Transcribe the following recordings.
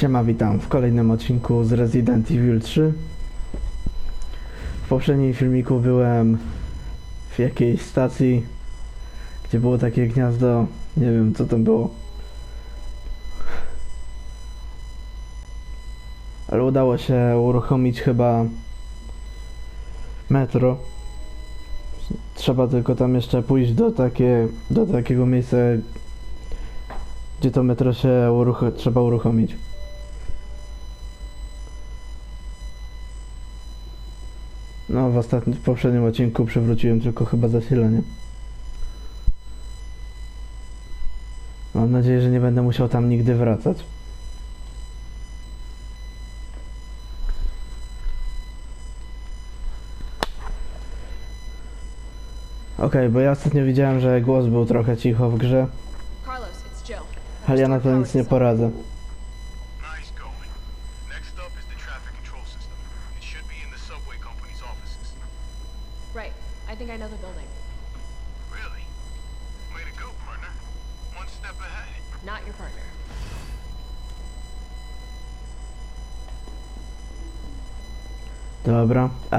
Siema, witam w kolejnym odcinku z Resident Evil 3. W poprzednim filmiku byłem w jakiejś stacji, gdzie było takie gniazdo, nie wiem co tam było. Ale udało się uruchomić chyba metro. Trzeba tylko tam jeszcze pójść do, takie, do takiego miejsca, gdzie to metro się uruch- trzeba uruchomić. No, w ostatnim, w poprzednim odcinku przywróciłem tylko chyba zasilanie. Mam nadzieję, że nie będę musiał tam nigdy wracać. Okej, bo ja ostatnio widziałem, że głos był trochę cicho w grze, ale ja na to nic nie poradzę.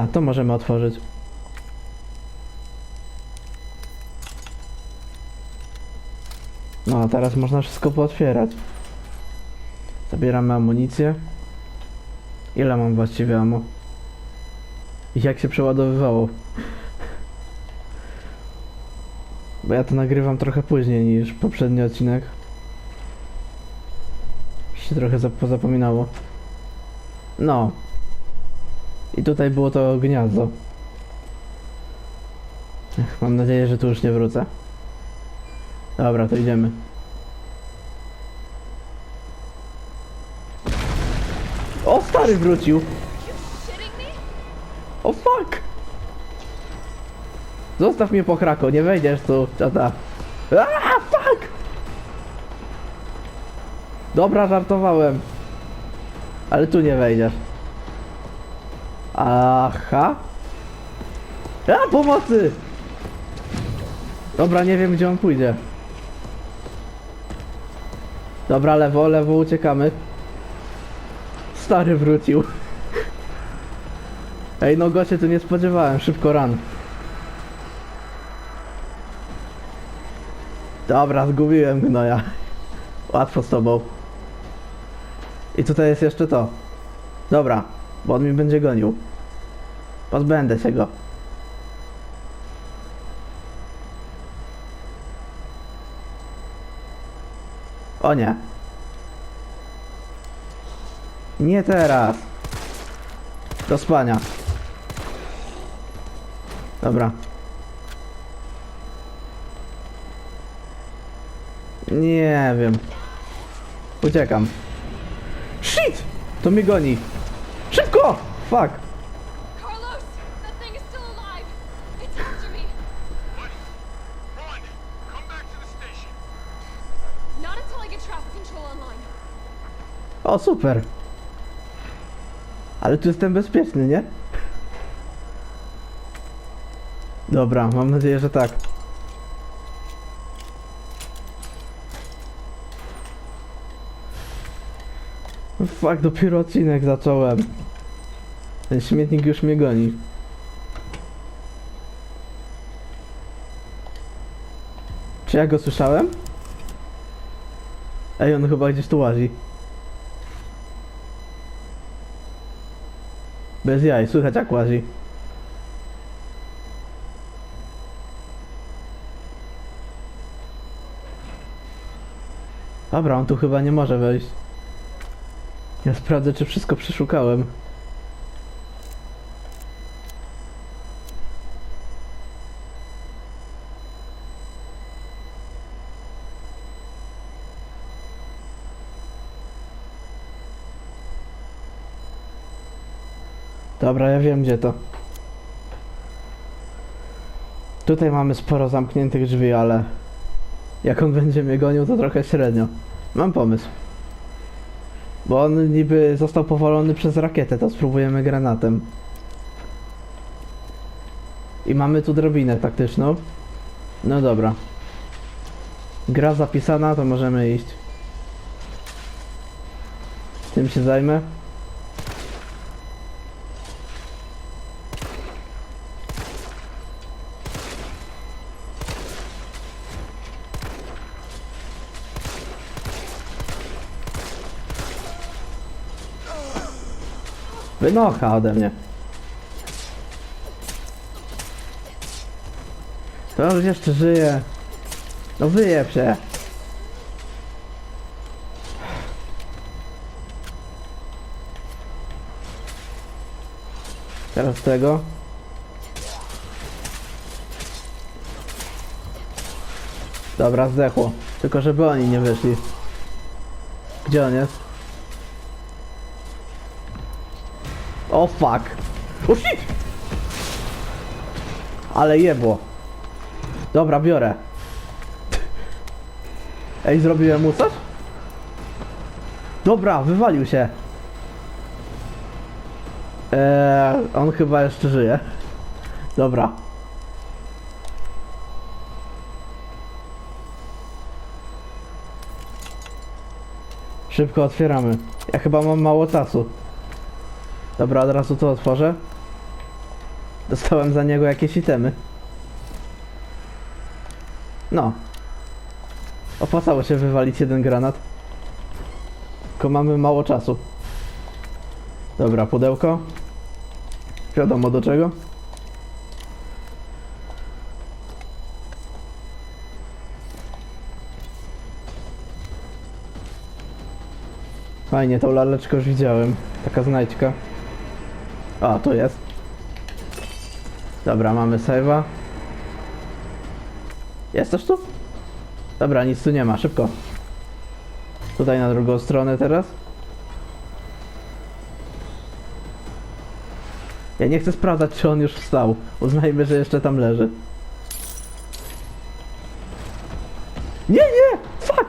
A to możemy otworzyć. No, a teraz można wszystko pootwierać. Zabieramy amunicję. Ile mam właściwie ammo? I jak się przeładowywało? Bo ja to nagrywam trochę później niż poprzedni odcinek. Się trochę zap- pozapominało. No, i tutaj było to gniazdo. Ech, Mam nadzieję, że tu już nie wrócę. Dobra, to idziemy. O, stary wrócił! O, fuck! Zostaw mnie po krako, nie wejdziesz tu, czata. Aaa, fuck! Dobra, żartowałem. Ale tu nie wejdziesz. Aha. A, pomocy! Dobra, nie wiem gdzie on pójdzie. Dobra, lewo, lewo, uciekamy. Stary wrócił. Ej, no go się tu nie spodziewałem, szybko ran. Dobra, zgubiłem gnoja. Łatwo z tobą. I tutaj jest jeszcze to. Dobra, bo on mi będzie gonił. Pozbędę się go. O nie. Nie teraz. Do spania. Dobra. Nie wiem. Uciekam. Shit! To mnie goni. Szybko! Fuck. O, super. Ale tu jestem bezpieczny, nie? Dobra, mam nadzieję, że tak. Fuck, dopiero odcinek zacząłem. Ten śmietnik już mnie goni. Czy ja go słyszałem? Ej, on chyba gdzieś tu łazi. Bez jaj, słychać jak łazi. Dobra, on tu chyba nie może wejść. Ja sprawdzę, czy wszystko przeszukałem. Dobra, ja wiem gdzie to. Tutaj mamy sporo zamkniętych drzwi, ale jak on będzie mnie gonił, to trochę średnio. Mam pomysł. Bo on niby został powalony przez rakietę, to spróbujemy granatem. I mamy tu drabinę taktyczną. No dobra. Gra zapisana, to możemy iść. Tym się zajmę. Wynocha ode mnie. To już jeszcze żyje. No wyjeb się. Teraz tego. Dobra, zdechło. Tylko żeby oni nie wyszli. Gdzie on jest? O fuck. O shit! Ale jebło. Dobra, biorę. Ej, zrobiłem mu coś? Dobra, wywalił się. Eee, on chyba jeszcze żyje. Dobra. Szybko otwieramy. Ja chyba mam mało czasu. Dobra, od razu to otworzę. Dostałem za niego jakieś itemy. No. Opłacało się wywalić jeden granat. Tylko mamy mało czasu. Dobra, pudełko. Wiadomo do czego. Fajnie, tą laleczkę już widziałem. Taka znajdźka. A, tu jest. Dobra, mamy save'a. Jest też tu? Dobra, nic tu nie ma, szybko. Tutaj na drugą stronę teraz. Ja nie chcę sprawdzać, czy on już wstał. Uznajmy, że jeszcze tam leży. Nie, nie! Fuck!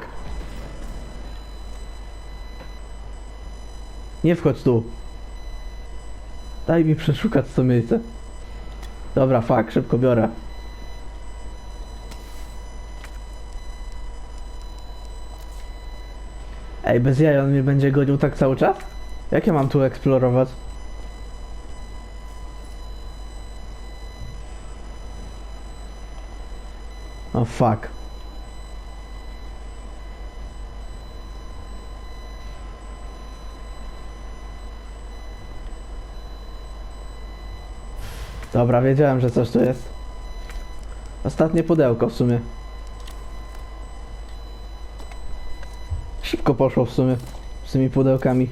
Nie wchodź tu. Daj mi przeszukać to miejsce. Dobra, fuck, szybko biorę. Ej, bez jaj on mnie będzie gonił tak cały czas? Jak ja mam tu eksplorować? O fuck. Dobra, wiedziałem, że coś tu jest. Ostatnie pudełko w sumie. Szybko poszło w sumie z tymi pudełkami.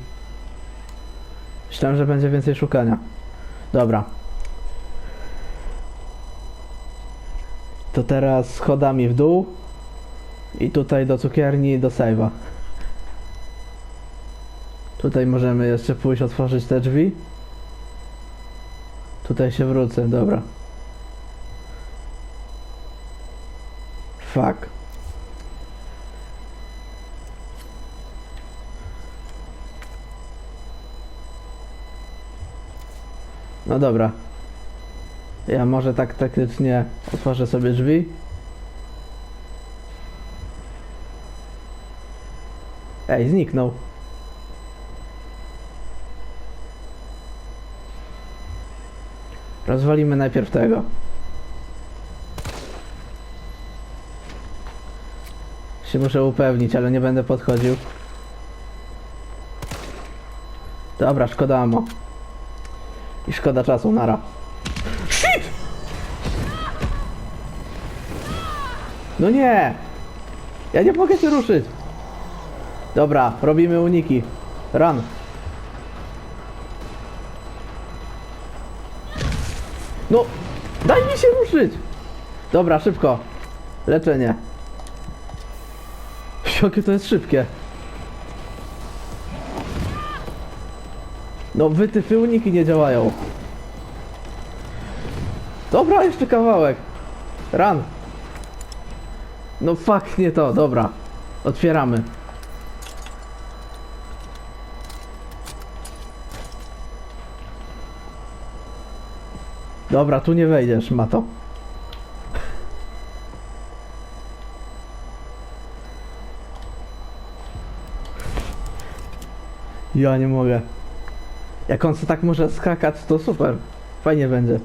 Myślałem, że będzie więcej szukania. Dobra. To teraz schodami w dół. I tutaj do cukierni, do save'a. Tutaj możemy jeszcze pójść otworzyć te drzwi. Tutaj się wrócę, dobra. Fuck. No dobra. Ja może tak taktycznie otworzę sobie drzwi. Ej, zniknął. Rozwalimy najpierw tego. Się muszę upewnić, ale nie będę podchodził. Dobra, szkoda amo. I szkoda czasu, nara. Shit! No nie! Ja nie mogę się ruszyć. Dobra, robimy uniki. Run. No, daj mi się ruszyć. Dobra, szybko. Leczenie. Jakie to jest szybkie. No wytyfy uniki nie działają. Dobra, jeszcze kawałek. Run. No fuck, nie to, dobra. Otwieramy. Dobra, tu nie wejdziesz, Mato. Ja nie mogę. Jak on sobie tak może skakać, to super. Fajnie będzie.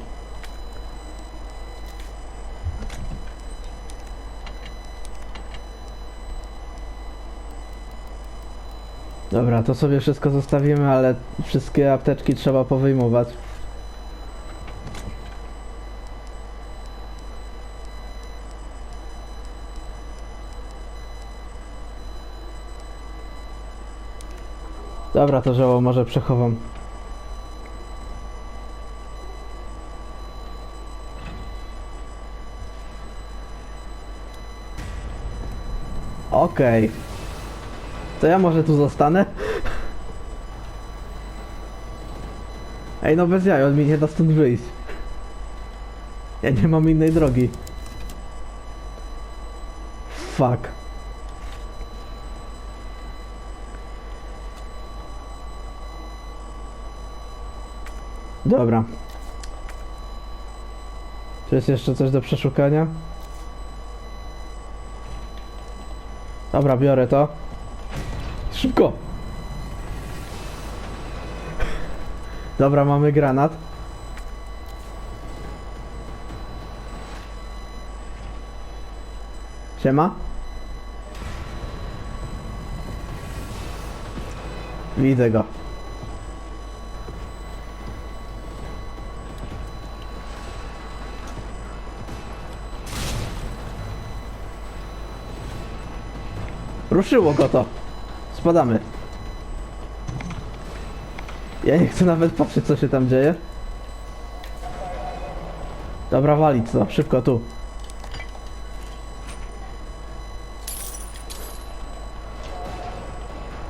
Dobra, to sobie wszystko zostawimy, ale wszystkie apteczki trzeba powyjmować. Dobra, to żało może przechowam. Okej. To ja może tu zostanę? Ej, no bez jaj, on mi nie da stąd wyjść. Ja nie mam innej drogi. Fuck. Dobra. Czy jest jeszcze coś do przeszukania? Dobra, biorę to. Szybko! Dobra, mamy granat. Siema. Widzę go. Ruszyło go to. Spadamy. Ja nie chcę nawet patrzeć co się tam dzieje. Dobra, walić to. Szybko tu.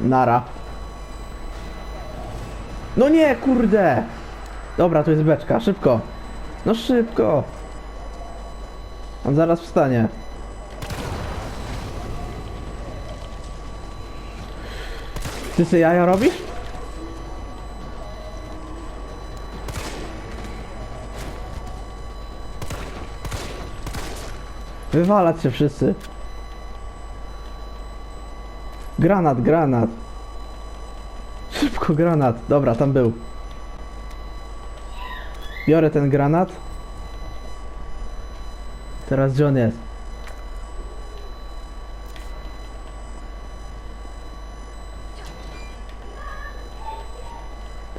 Nara. No nie, kurde! Dobra, tu jest beczka, szybko. No szybko. On zaraz wstanie. Ty sobie jaja robisz? Wywalać się wszyscy. Granat, granat. Szybko granat. Dobra, tam był. Biorę ten granat. Teraz gdzie on jest?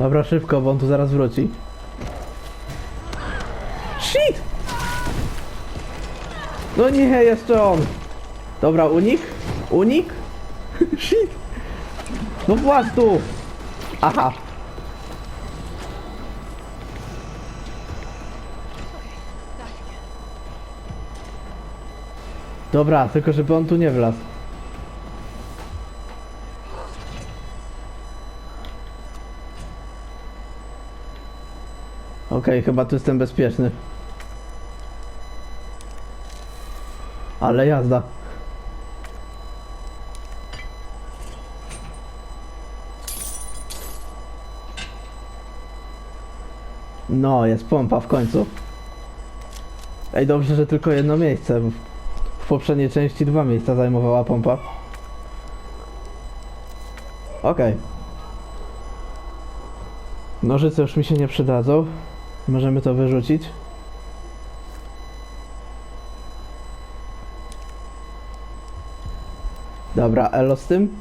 Dobra, szybko, bo on tu zaraz wróci. Shit! No nie, jeszcze on! Dobra, unik? Unik? Shit! No właz tu! Aha! Dobra, tylko żeby on tu nie wlazł. Okej, chyba tu jestem bezpieczny. Ale jazda. No, jest pompa w końcu. Ej, dobrze, że tylko jedno miejsce. W poprzedniej części dwa miejsca zajmowała pompa. Okej. Nożyce już mi się nie przydadzą. Możemy to wyrzucić. Dobra, elo z tym.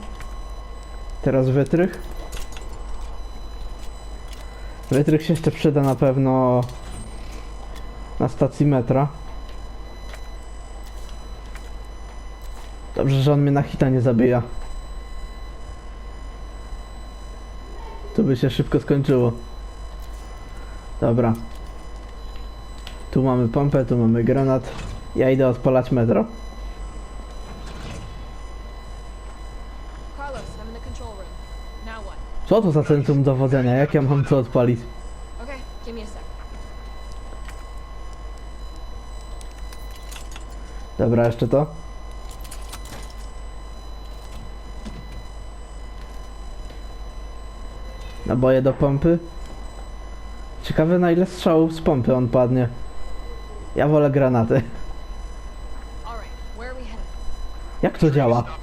Teraz wytrych. Wytrych się jeszcze przyda na pewno na stacji metra. Dobrze, że on mnie na hita nie zabija. To by się szybko skończyło. Dobra. Tu mamy pompę, tu mamy granat. Ja idę odpalać metro. Co to za centrum dowodzenia? Jak ja mam to odpalić? Dobra, jeszcze to. Naboje do pompy. Ciekawe na ile strzałów z pompy on padnie. Ja wolę granaty. Jak to działa? Stop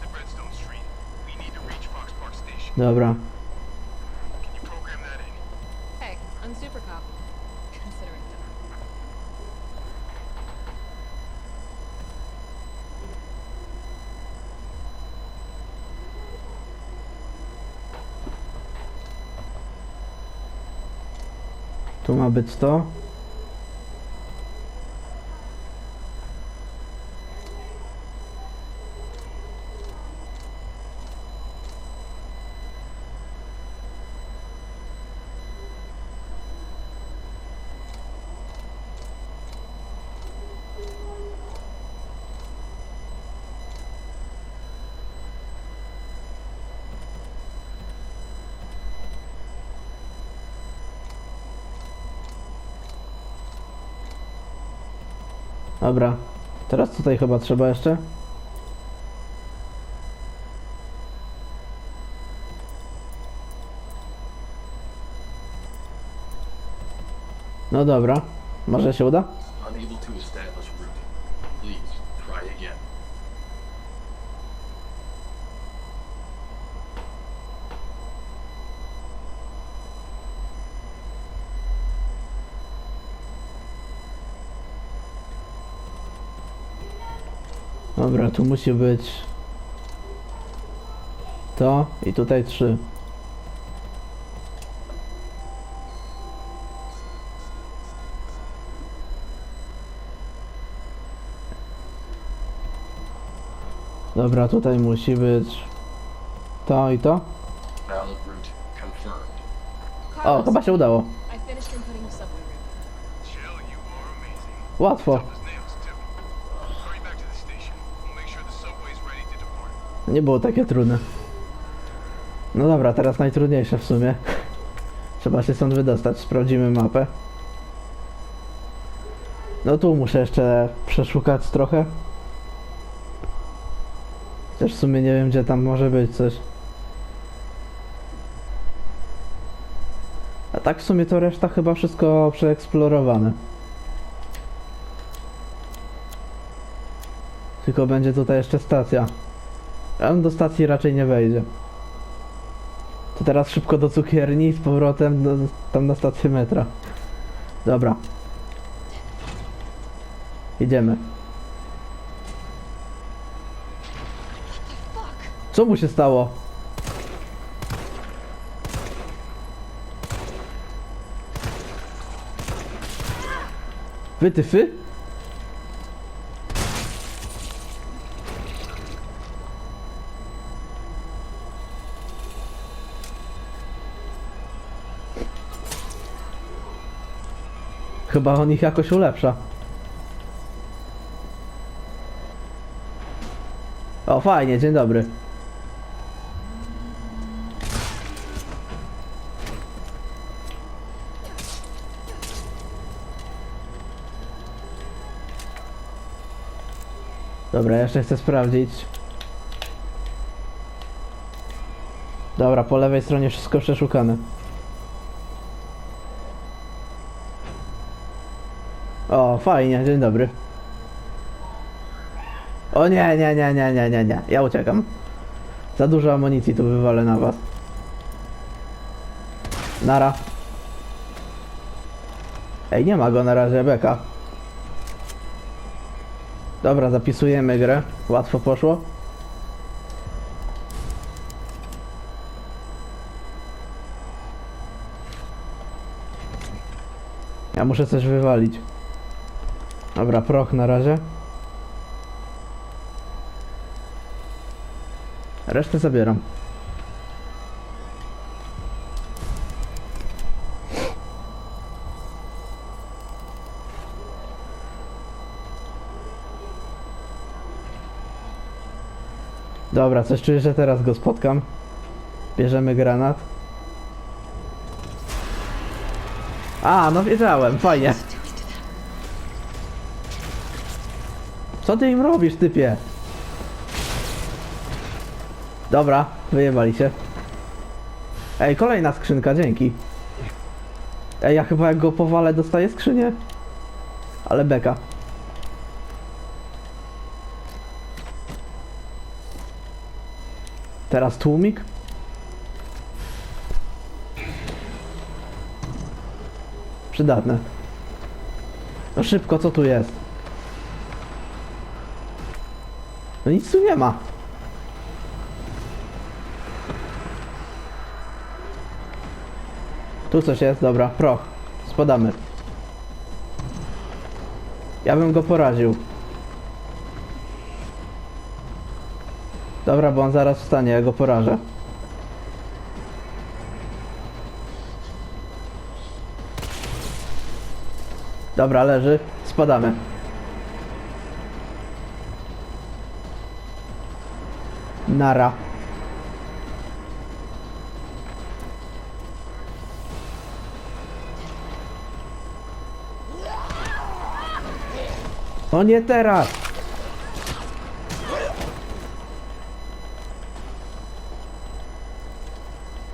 Tu ma być to. Dobra. Teraz tutaj chyba trzeba jeszcze. No dobra. Może się uda? Dobra, tu musi być to i tutaj trzy. Dobra, tutaj musi być to i to. O, chyba się udało. I Nie było takie trudne. No dobra, teraz najtrudniejsze w sumie. Trzeba się stąd wydostać. Sprawdzimy mapę. No tu muszę jeszcze przeszukać trochę. Chociaż w sumie nie wiem, gdzie tam może być coś. A tak w sumie to reszta chyba wszystko przeeksplorowane. Tylko będzie tutaj jeszcze stacja. On do stacji raczej nie wejdzie. To teraz szybko do cukierni i z powrotem do, tam na stację metra. Dobra. Idziemy. Co mu się stało? Wytyfy? Chyba on ich jakoś ulepsza. O, fajnie, dzień dobry. Dobra, jeszcze chcę sprawdzić. Dobra, po lewej stronie wszystko przeszukane. O, fajnie, dzień dobry. O nie, nie, nie, nie, nie, nie, nie. Ja uciekam. Za dużo amunicji tu wywalę na was. Nara. Ej, nie ma go na razie, beka. Dobra, zapisujemy grę. Łatwo poszło. Ja muszę coś wywalić. Dobra, proch na razie. Resztę zabieram. Dobra, coś czuję, że teraz go spotkam. Bierzemy granat. A, no wiedziałem, fajnie. Co ty im robisz, typie? Dobra, wyjebali się. Ej, kolejna skrzynka, dzięki. Ej, ja chyba jak go powalę dostaję skrzynię. Ale beka. Teraz tłumik. Przydatne. No szybko, co tu jest? No nic tu nie ma. Tu coś jest, dobra, proch. spadamy. Ja bym go poraził. Dobra, bo on zaraz wstanie, ja go porażę. Dobra, leży. Spadamy. Nara. O nie teraz!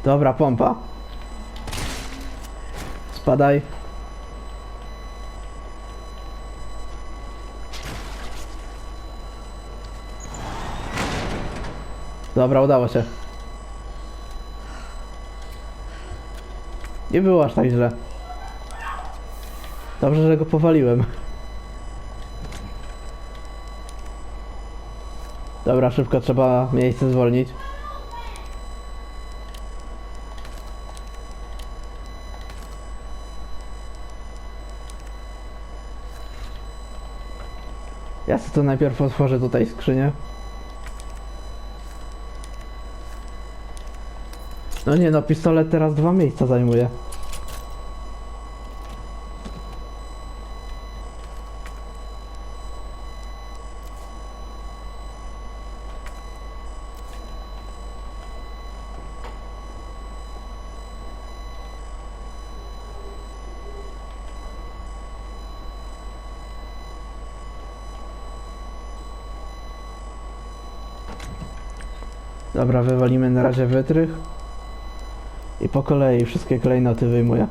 Dobra, pompa. Spadaj. Dobra, udało się. Nie było aż tak źle. Dobrze, że go powaliłem. Dobra, szybko trzeba miejsce zwolnić. Ja sobie to najpierw otworzę tutaj skrzynię. No nie no, pistolet teraz dwa miejsca zajmuje. Dobra, wywalimy na razie wytrych. I po kolei wszystkie klejnoty wyjmuję.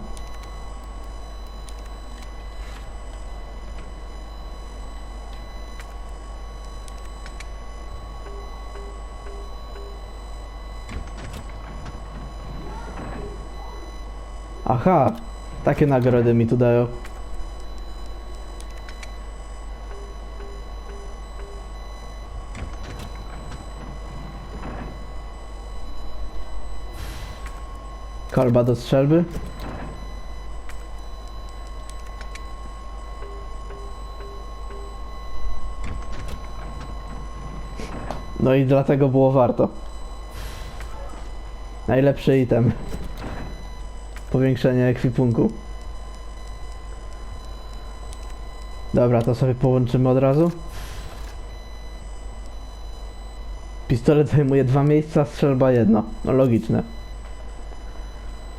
Aha, takie nagrody mi tu dają. Kolba do strzelby. No i dlatego było warto. Najlepszy item. Powiększenie ekwipunku. Dobra, to sobie połączymy od razu. Pistolet zajmuje dwa miejsca, strzelba jedno. No logiczne.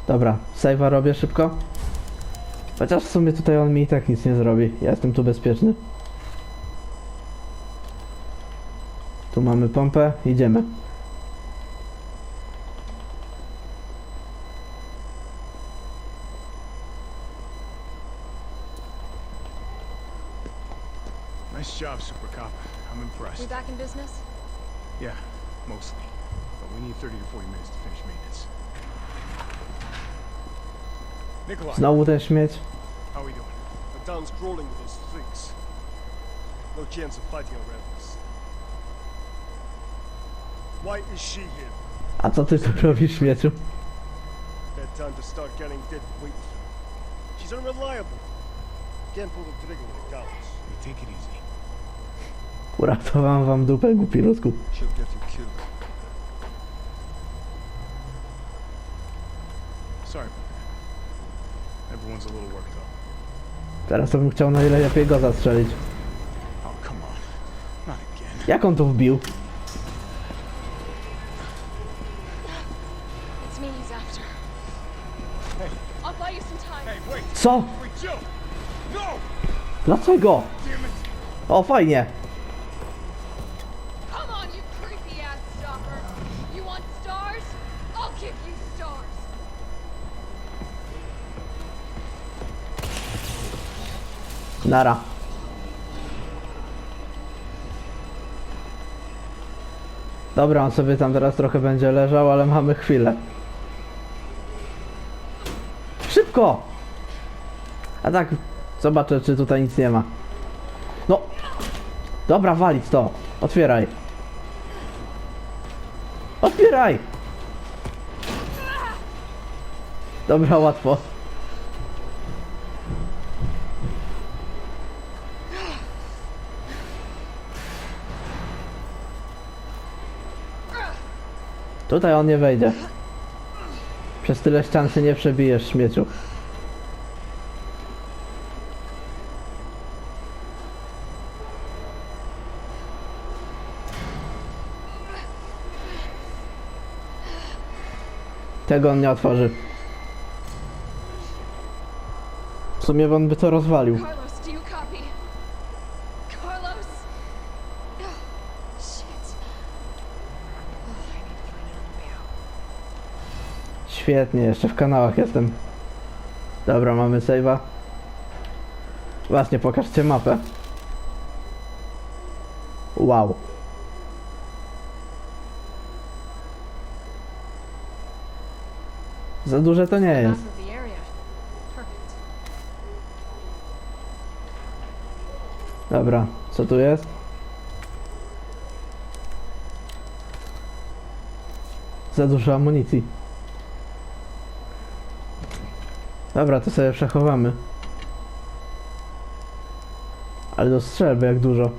Dobra, save'a robię szybko. Chociaż w sumie tutaj on mi i tak nic nie zrobi. Ja jestem tu bezpieczny. Tu mamy pompę, idziemy. Znowu ten śmieć. how are we doing? The town's crawling with those freaks. No chance of fighting our rebels. Why is she here? A co ty tu robisz śmieciu? Time to start getting dead weight. She's unreliable. Can't pull the trigger when it counts. Hey, take it easy. Uratowałem wam dupę, głupi rusku. She'll get you a little worked up. Teraz to bym chciał najlepiej go zastrzelić. Oh, come on. Not again. Jak on tu wbił? It's me he's after. Hey. I'll buy you some time. Hey, wait! Co? Wait! No! Dlaczego? Damn it! O, fajnie. Nara. Dobra, on sobie tam teraz trochę będzie leżał, ale mamy chwilę. Szybko! A tak, zobaczę, czy tutaj nic nie ma. No! Dobra, walić to. Otwieraj. Otwieraj! Dobra, łatwo. Tutaj on nie wejdzie. Przez tyle ścian się nie przebijesz, śmieciu. Tego on nie otworzy. W sumie on by to rozwalił. Carlos, do you copy? Carlos? Oh, shit. Oh, I need to find another way out. Świetnie, jeszcze w kanałach jestem. Dobra, mamy save'a. Właśnie, pokażcie mapę. Wow. Za duże to nie jest. Dobra, co tu jest? Za dużo amunicji. Dobra, to sobie przechowamy. Ale do strzelby jak dużo.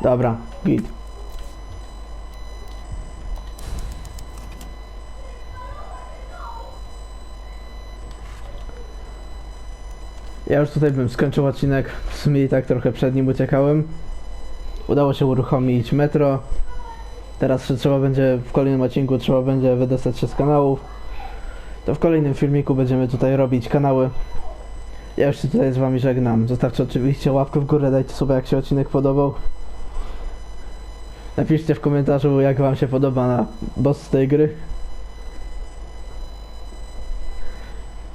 Dobra, git. Ja już tutaj bym skończył odcinek. W sumie i tak trochę przed nim uciekałem. Udało się uruchomić metro. Teraz trzeba będzie, w kolejnym odcinku trzeba będzie wydostać się z kanałów. To w kolejnym filmiku będziemy tutaj robić kanały. Ja już się tutaj z wami żegnam. Zostawcie oczywiście łapkę w górę, dajcie sobie jak się odcinek podobał. Napiszcie w komentarzu jak wam się podoba na boss tej gry.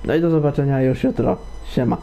No i do zobaczenia już jutro. Siema.